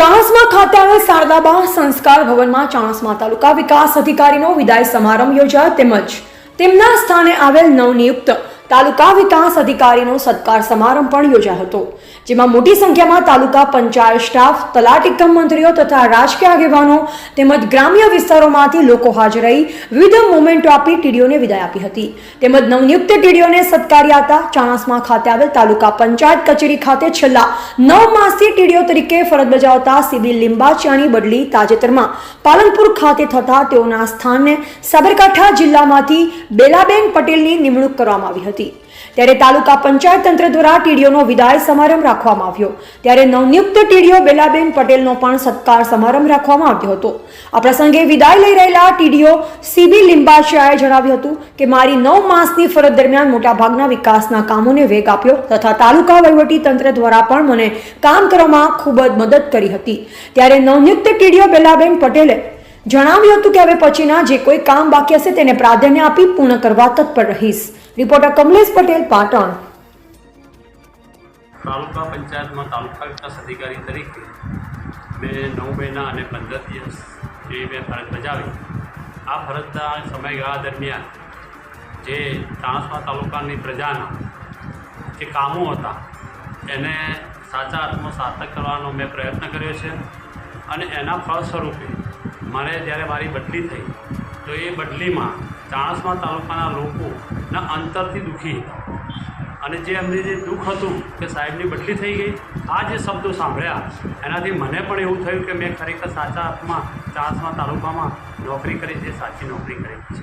ચાણસ્મા ખાતે આવેલ શારદાબા સંસ્કાર ભવનમાં ચાણસમા તાલુકા વિકાસ અધિકારીનો વિદાય સમારંભ યોજાયો તેમજ તેમના સ્થાને આવેલ નવનિયુક્ત તાલુકા વિકાસ અધિકારીનો સત્કાર સમારંભ પણ યોજાયો હતો, જેમાં મોટી સંખ્યામાં તાલુકા પંચાયત સ્ટાફ, તલાટી કમ મંત્રીઓ તથા રાજકીય આગેવાનો તેમજ ગ્રામ્ય વિસ્તારોમાંથી લોકો હાજર રહી વિવિધ મોમેન્ટો આપી ટીડીઓને વિદાય આપી હતી. તેમજ નવનિયુક્ત ટીડીઓને સત્કાર્યા હતા ચાણસમા ખાતે આવેલ તાલુકા પંચાયત કચેરી ખાતે છેલ્લા નવ માસથી ટીડીઓ તરીકે ફરજ બજાવતા સીબી લિંબાચિયાની બદલી તાજેતરમાં પાલનપુર ખાતે થતા તેઓના સ્થાનને સાબરકાંઠા જિલ્લામાંથી બેલાબેન પટેલની નિમણૂક કરવામાં આવી હતી. ત્યારે તાલુકા પંચાયત તંત્ર દ્વારા ટીડીઓનો વિદાય સમારંભ રાખવામાં આવ્યો. ત્યારે નવનિયુક્ત ટીડીઓ બેલાબેન પટેલનો પણ સત્કાર સમારંભ રાખવામાં આવ્યો હતો. આ પ્રસંગે વિદાય લઈ રહેલા ટીડીઓ સીબી લિંબાશિયાએ જણાવ્યું હતું કે, મારી નવ માસની ફરજ દરમિયાન મોટાભાગના વિકાસના કામોને વેગ આપ્યો તથા તાલુકા વહીવટી તંત્ર દ્વારા પણ મને કામ કરવામાં ખૂબ જ મદદ કરી હતી. ત્યારે નવનિયુક્ત ટીડીઓ બેલાબેન પટેલે જણાવ્યું હતું કે, હવે પછીના જે કોઈ કામ બાકી હશે તેને પ્રાધાન્ય આપી પૂર્ણ કરવા તત્પર રહીશ. રિપોર્ટર કમલેશ પટેલ, પાટણ. તાલુકા પંચાયતમાં તાલુકા વિકાસ અધિકારી તરીકે મેં નવ મહિના અને પંદર દિવસ એ મેં ફરજ બજાવી. આ ફરજના સમયગાળા દરમિયાન જે તાણસમા તાલુકાની પ્રજાના જે કામો હતા, એને સાચા અર્થમાં સાર્થક કરવાનો મેં પ્રયત્ન કર્યો છે અને એના ફળ સ્વરૂપે મારે જ્યારે મારી બદલી થઈ, તો એ બદલીમાં ચાણસમા તાલુકાના લોકોના અંતરથી દુઃખી હતા. અને જે એમને જે દુઃખ હતું કે સાહેબની બદલી થઈ ગઈ, આ જે શબ્દો સાંભળ્યા, એનાથી મને પણ એવું થયું કે મેં ખરેખર સાચા અર્થમાં, ચાસમાં, તાલુકામાં નોકરી કરી છે સાચી નોકરી કરી. છે